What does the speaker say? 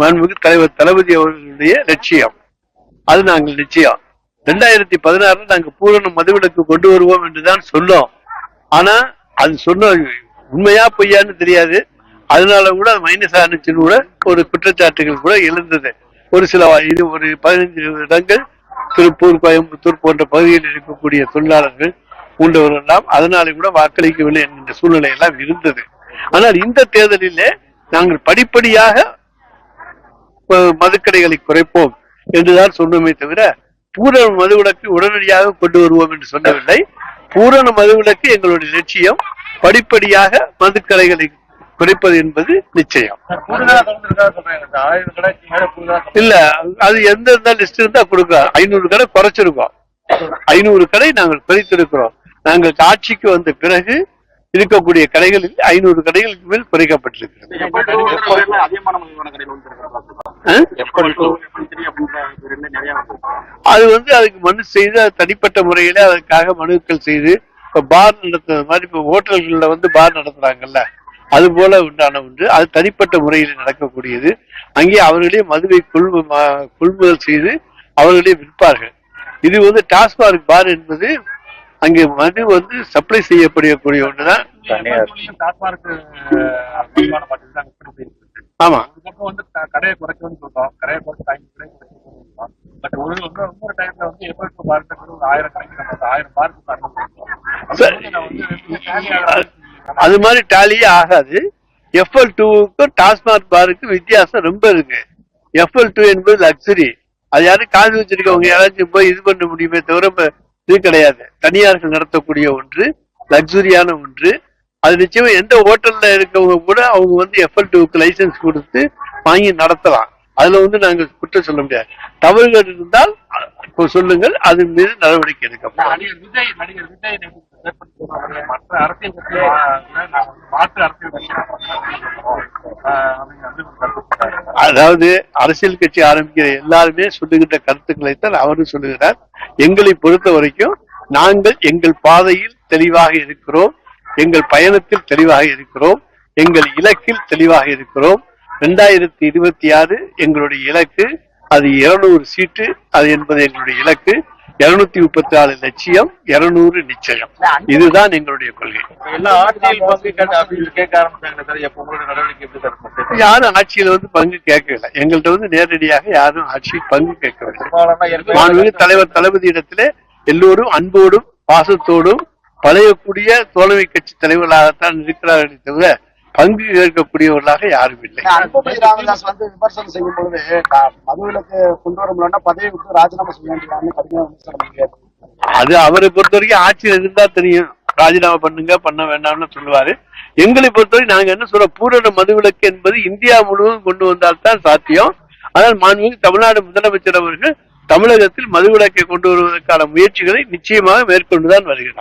மாண்புமிகு தலைவர் தளபதி அவர்களுடைய லட்சியம். அது நாங்கள் நிச்சயம் ரெண்டாயிரத்தி பதினாறுல நாங்க பூரண மதுவிலக்கு கொண்டு வருவோம் என்றுதான் சொன்னோம். ஆனா அது சொன்ன உண்மையா பொய்யான்னு தெரியாது. அதனால கூட மைனஸ் ஆனிச்சுன்னு கூட ஒரு குற்றச்சாட்டுகள் கூட எழுந்தது. ஒரு சில இது ஒரு பதினஞ்சு இடங்கள் திருப்பூர் கோயம்புத்தூர் போன்ற பகுதியில் இருக்கக்கூடிய தொழிலாளர்கள் பூண்டவர்கள் எல்லாம் அதனால கூட வாக்களிக்கவில்லை என்கின்ற சூழ்நிலை எல்லாம் இருந்தது. ஆனால் இந்த தேர்தலிலே நாங்கள் படிப்படியாக மதுக்கடைகளை குறைப்போம் என்றுதான் சொன்னோமே தவிர பூரண மதுவிலக்கு உடனடியாக கொண்டு வருவோம் என்று சொல்லவில்லை. பூரண மதுவிலக்கு எங்களுடைய லட்சியம். படிப்படியாக மதுக்கடைகளை குறைப்பது என்பது நிச்சயம். இல்ல அது எந்த லிஸ்ட் இருந்தா கொடுக்கலாம் ஐநூறு கடை குறைச்சிருக்கோம். ஐநூறு கடை நாங்கள் குறைத்திருக்கிறோம். நாங்கள் ஆட்சிக்கு வந்த பிறகு இருக்கக்கூடிய கடைகளில் ஐநூறு கடைகளுக்கு மேல் குறைக்கப்பட்டிருக்கிறது. அது வந்து அதுக்கு மனு செய்து தனிப்பட்ட முறையில அதற்காக மனுக்கள் செய்து இப்ப பார் நடத்துறது மாதிரி இப்ப ஹோட்டல்கள்ல வந்து பார் நடத்துறாங்கல்ல அது போல உண்டான ஒன்று. அது தனிப்பட்ட முறையில் நடக்கக்கூடியது. அங்கே அவர்களே மதுவை கொள்மு கொள்முதல் செய்து அவர்களே விற்பார்கள். இது வந்து டாஸ்மாக் பார் என்பது அங்கே மது வந்து சப்ளை செய்யப்படக்கூடிய ஒன்றுதான் ஆமா. ஒரு பக்கம் வந்து கடையை குறைக்கணும்னு சொல்றோம். கடையை குறைச்சு சொல்றோம். பட் ஒரு இன்னொரு டைம்ல வந்து பார்க்க ஆயிரம் கடைக்கு ஆயிரம் பார்க்கு அது மாதிரி டாலியே ஆகாது. எஃப்எல் டூவுக்கும் டாஸ்மாக் பாருக்கு வித்தியாசம் ரொம்ப இருக்கு. எஃப்எல் டூ என்பது லக்ஸரி அது யாரும் காசு வச்சிருக்கவங்க யாராச்சும் போய் இது பண்ண முடியுமே தவிர இது கிடையாது. தனியார்கள் நடத்தக்கூடிய ஒன்று லக்ஸரியான ஒன்று. அது நிச்சயமா எந்த ஹோட்டல்ல இருக்கவங்க கூட அவங்க வந்து எஃப்எல் டூக்கு லைசன்ஸ் கொடுத்து வாங்கி நடத்தலாம். அதுல வந்து நாங்கள் குற்றம் சொல்ல முடியாது. தவறுகள் இருந்தால் அஹ், சொல்லுங்கள் அது மீது நடவடிக்கை எடுக்கப்படும். மற்ற அரசியல் கட்சி. அதாவது அரசியல் கட்சி ஆரம்பிக்கிற எல்லாருமே சொல்லுகின்ற கருத்துக்களை தான் அவரும் சொல்லுகிறார். எங்களை பொறுத்த வரைக்கும் நாங்கள் எங்கள் பாதையில் தெளிவாக இருக்கிறோம் எங்கள் பயணத்தில் தெளிவாக இருக்கிறோம் எங்கள் இலக்கில் தெளிவாக இருக்கிறோம். ரெண்டாயிரத்தி இருபத்தி ஆறு எங்களுடைய இலக்கு அது இருநூறு சீட்டு அது என்பது எங்களுடைய இலக்கு. இருநூத்தி முப்பத்தி நாலு லட்சியம் இருநூறு நிச்சயம். இதுதான் எங்களுடைய கொள்கை? யாரும் ஆட்சியில வந்து பங்கு கேட்கவில்லை. எங்கள்கிட்ட வந்து நேரடியாக யாரும் ஆட்சியில் பங்கு கேட்கவில்லை. மாண்புமிகு தலைவர் தளபதி இடத்திலே எல்லோரும் அன்போடும் பாசத்தோடும் பழையக்கூடிய தோழமை கட்சி தலைவர்களாகத்தான் இருக்கிறார்களே தவிர பங்கு கேட்கக்கூடியவர்களாக யாரும் இல்லை. அன்புமணி ராமதாஸ் வந்து விமர்சனம் செய்யும் பொழுது மதுவிலக்கு கொண்டு வர முடியலன்னா பதவி விட்டு ராஜினாமா செய்ய வேண்டியதான்னு. அது அவரை பொறுத்த வரைக்கும் ஆட்சியில் இருந்தா தெரியும். ராஜினாமா பண்ணுங்க பண்ண வேண்டாம்னு சொல்லுவாரு. எங்களை பொறுத்தவரை நாங்க என்ன சொல்றோம்? பூரண மதுவிலக்கு என்பது இந்தியா முழுவதும் கொண்டு வந்தால்தான் சாத்தியம். ஆனால் மாண்புமிகு தமிழ்நாடு முதலமைச்சர் அவர்கள் தமிழகத்தில் மதுவிலக்கை கொண்டு வருவதற்கான முயற்சிகளை நிச்சயமாக மேற்கொண்டுதான் வருகிறார்.